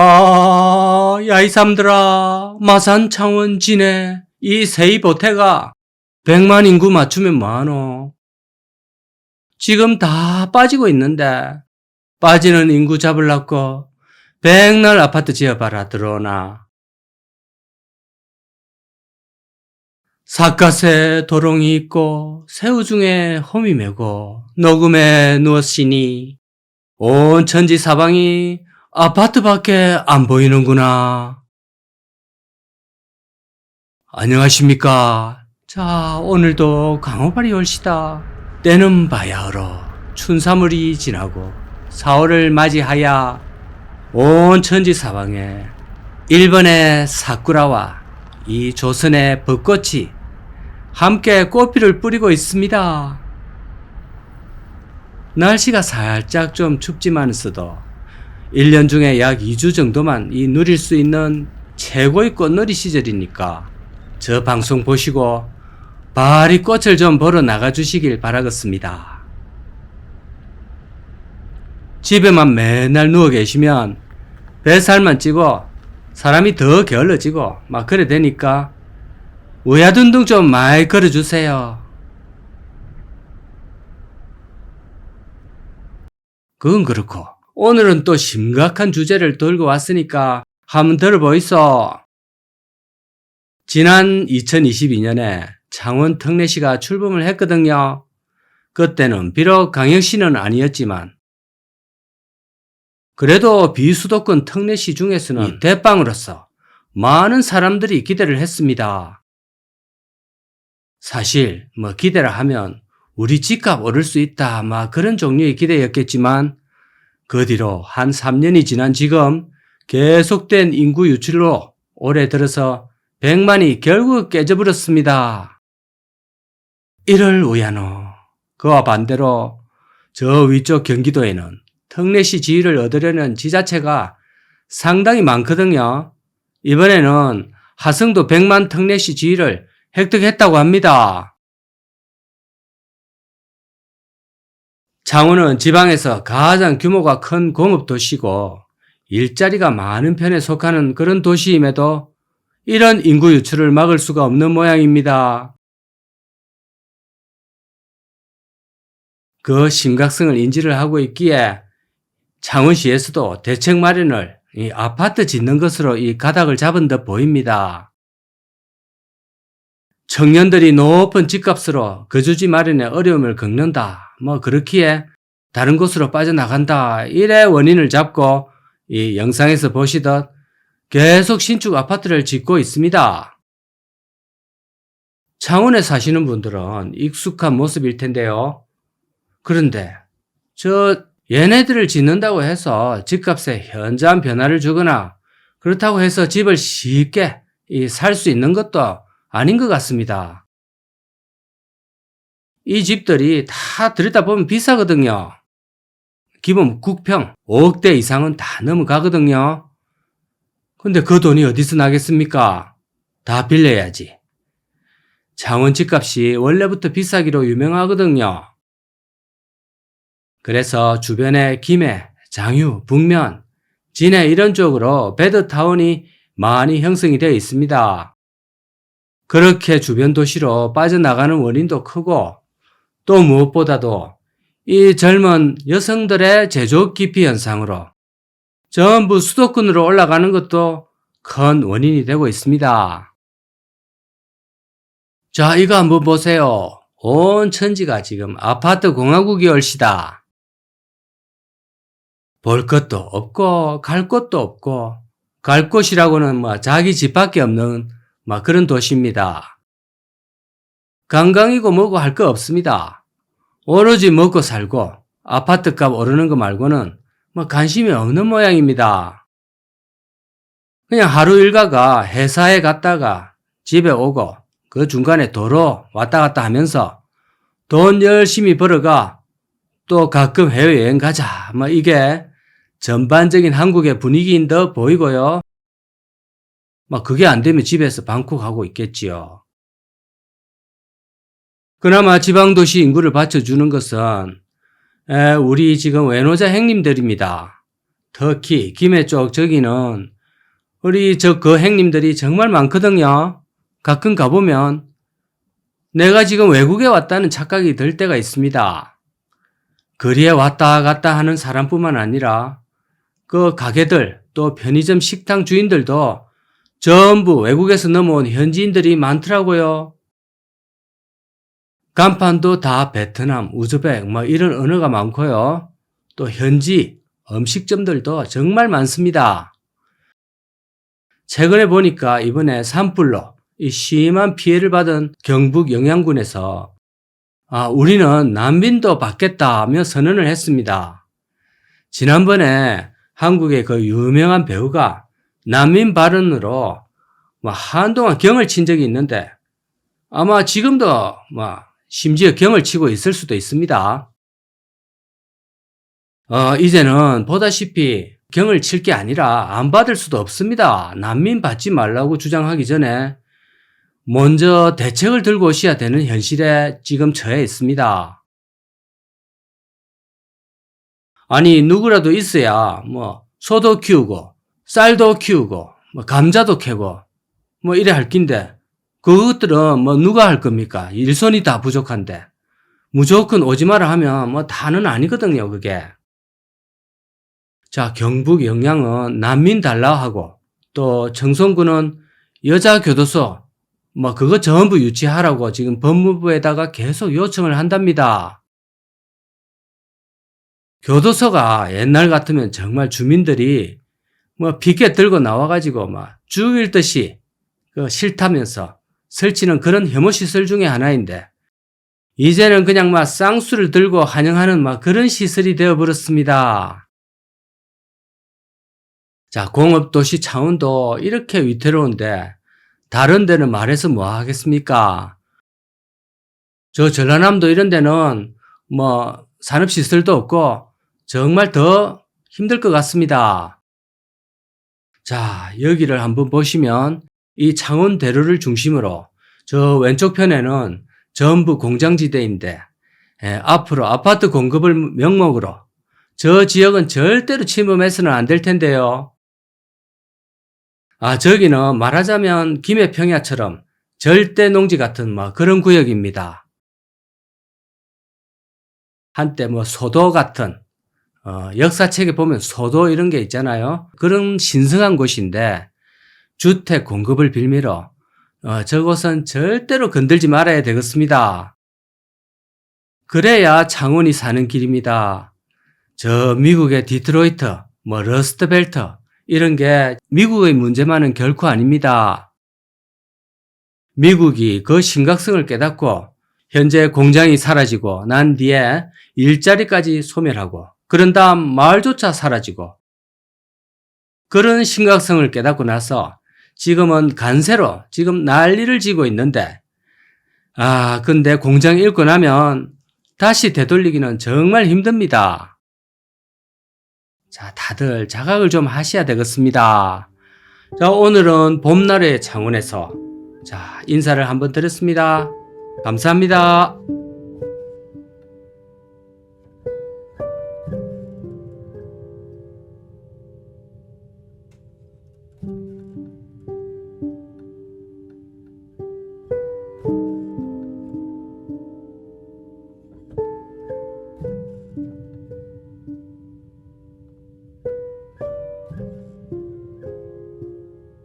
아, 야, 이 삼들아. 마산 창원 진해. 이 세이보태가 100만 인구 맞추면 뭐하노? 지금 다 빠지고 있는데, 빠지는 인구 잡으려고 백날 아파트 지어봐라, 들어오나. 사카세 도롱이 있고, 새우 중에 홈이 메고, 녹음에 누웠으니, 온 천지 사방이 아파트밖에 안 보이는구나. 안녕하십니까. 자, 오늘도 강호발이 올시다. 때는 바야흐로 춘삼월이 지나고 4월을 맞이하여 온 천지 사방에 일본의 사쿠라와 이 조선의 벚꽃이 함께 꽃피를 뿌리고 있습니다. 날씨가 살짝 좀 춥지만서도 1년 중에 약 2주 정도만 이 누릴 수 있는 최고의 꽃놀이 시절이니까 저 방송 보시고 발이 꽃을 좀 보러 나가 주시길 바라겠습니다. 집에만 맨날 누워 계시면 뱃살만 찌고 사람이 더 게을러지고 막 그래 되니까 우야둔둥 좀 많이 걸어주세요. 그건 그렇고 오늘은 또 심각한 주제를 들고 왔으니까 한번 들어보이소. 지난 2022년에 창원 특례시가 출범을 했거든요. 그때는 비록 강역시는 아니었지만 그래도 비수도권 특례시 중에서는 대빵으로서 많은 사람들이 기대를 했습니다. 사실 뭐 기대를 하면 우리 집값 오를 수 있다 막 그런 종류의 기대였겠지만 그 뒤로 한 3년이 지난 지금 계속된 인구 유출로 올해 들어서 100만이 결국 깨져버렸습니다. 이를 우야노 그와 반대로 저 위쪽 경기도에는 특례시 지위를 얻으려는 지자체가 상당히 많거든요. 이번에는 하성도 100만 특례시 지위를 획득했다고 합니다. 창원은 지방에서 가장 규모가 큰 공업 도시고 일자리가 많은 편에 속하는 그런 도시임에도 이런 인구 유출을 막을 수가 없는 모양입니다. 그 심각성을 인지를 하고 있기에 창원시에서도 대책 마련을 이 아파트 짓는 것으로 이 가닥을 잡은 듯 보입니다. 청년들이 높은 집값으로 거주지 마련에 어려움을 겪는다. 뭐 그렇기에 다른 곳으로 빠져나간다. 이래 원인을 잡고 이 영상에서 보시듯 계속 신축 아파트를 짓고 있습니다. 창원에 사시는 분들은 익숙한 모습일 텐데요. 그런데 저 얘네들을 짓는다고 해서 집값에 현저한 변화를 주거나 그렇다고 해서 집을 쉽게 살 수 있는 것도 아닌 것 같습니다. 이 집들이 다 들여다보면 비싸거든요. 기본 국평 5억대 이상은 다 넘어가거든요. 근데 그 돈이 어디서 나겠습니까? 다 빌려야지. 창원 집값이 원래부터 비싸기로 유명하거든요. 그래서 주변에 김해, 장유, 북면, 진해 이런 쪽으로 베드타운이 많이 형성이 되어 있습니다. 그렇게 주변 도시로 빠져나가는 원인도 크고 또 무엇보다도 이 젊은 여성들의 제조업 기피 현상으로 전부 수도권으로 올라가는 것도 큰 원인이 되고 있습니다. 자, 이거 한번 보세요. 온 천지가 지금 아파트 공화국이 얼시다. 볼 것도 없고 갈 곳도 없고 갈 곳이라고는 뭐 자기 집 밖에 없는 뭐 그런 도시입니다. 관광이고 뭐고 할 거 없습니다. 오로지 먹고 살고 아파트 값 오르는 거 말고는 뭐 관심이 없는 모양입니다. 그냥 하루 일과가 회사에 갔다가 집에 오고 그 중간에 도로 왔다 갔다 하면서 돈 열심히 벌어가 또 가끔 해외여행 가자. 뭐 이게 전반적인 한국의 분위기인 듯 보이고요. 막 그게 안 되면 집에서 방콕하고 있겠지요. 그나마 지방도시 인구를 받쳐주는 것은 에, 우리 지금 외노자 행님들입니다. 특히 김해 쪽 저기는 우리 저 거행님들이 정말 많거든요. 가끔 가보면 내가 지금 외국에 왔다는 착각이 들 때가 있습니다. 거리에 왔다 갔다 하는 사람뿐만 아니라 그 가게들 또 편의점 식당 주인들도 전부 외국에서 넘어온 현지인들이 많더라고요. 간판도 다 베트남, 우즈벡 뭐 이런 언어가 많고요. 또 현지 음식점들도 정말 많습니다. 최근에 보니까 이번에 산불로 이 심한 피해를 받은 경북 영양군에서 아, 우리는 난민도 받겠다며 선언을 했습니다. 지난번에 한국의 그 유명한 배우가 난민 발언으로 뭐 한동안 경을 친 적이 있는데 아마 지금도 뭐 심지어 경을 치고 있을 수도 있습니다. 어, 이제는 보다시피 경을 칠 게 아니라 안 받을 수도 없습니다. 난민 받지 말라고 주장하기 전에 먼저 대책을 들고 오셔야 되는 현실에 지금 처해 있습니다. 아니, 누구라도 있어야 뭐 소도 키우고 쌀도 키우고 뭐 감자도 캐고 뭐 이래 할 낀데 그것들은 뭐 누가 할 겁니까? 일손이 다 부족한데 무조건 오지 마라 하면 뭐 다는 아니거든요, 그게. 자, 경북 영양은 난민 달라 하고 또 청송군은 여자 교도소 뭐 그거 전부 유치하라고 지금 법무부에다가 계속 요청을 한답니다. 교도소가 옛날 같으면 정말 주민들이 뭐 피켓 들고 나와가지고 막 죽일 듯이 그 싫다면서 설치는 그런 혐오 시설 중에 하나인데 이제는 그냥 막 쌍수를 들고 환영하는 막 그런 시설이 되어버렸습니다. 자, 공업 도시 창원도 이렇게 위태로운데 다른 데는 말해서 뭐 하겠습니까? 저 전라남도 이런 데는 뭐 산업 시설도 없고 정말 더 힘들 것 같습니다. 자, 여기를 한번 보시면 이 창원 대로를 중심으로 저 왼쪽 편에는 전부 공장지대인데 예, 앞으로 아파트 공급을 명목으로 저 지역은 절대로 침범해서는 안 될 텐데요. 아, 저기는 말하자면 김해평야처럼 절대 농지 같은 뭐 그런 구역입니다. 한때 뭐 소도 같은 어, 역사책에 보면 소도 이런 게 있잖아요. 그런 신성한 곳인데 주택 공급을 빌미로 어, 저곳은 절대로 건들지 말아야 되겠습니다. 그래야 창원이 사는 길입니다. 저 미국의 디트로이트, 뭐 러스트벨트 이런 게 미국의 문제만은 결코 아닙니다. 미국이 그 심각성을 깨닫고 현재 공장이 사라지고 난 뒤에 일자리까지 소멸하고 그런 다음 마을조차 사라지고 그런 심각성을 깨닫고 나서 지금은 간세로 지금 난리를 지고 있는데 아 근데 공장 잃고 나면 다시 되돌리기는 정말 힘듭니다. 자 다들 자각을 좀 하셔야 되겠습니다. 자 오늘은 봄날의 창원에서 자 인사를 한번 드렸습니다. 감사합니다.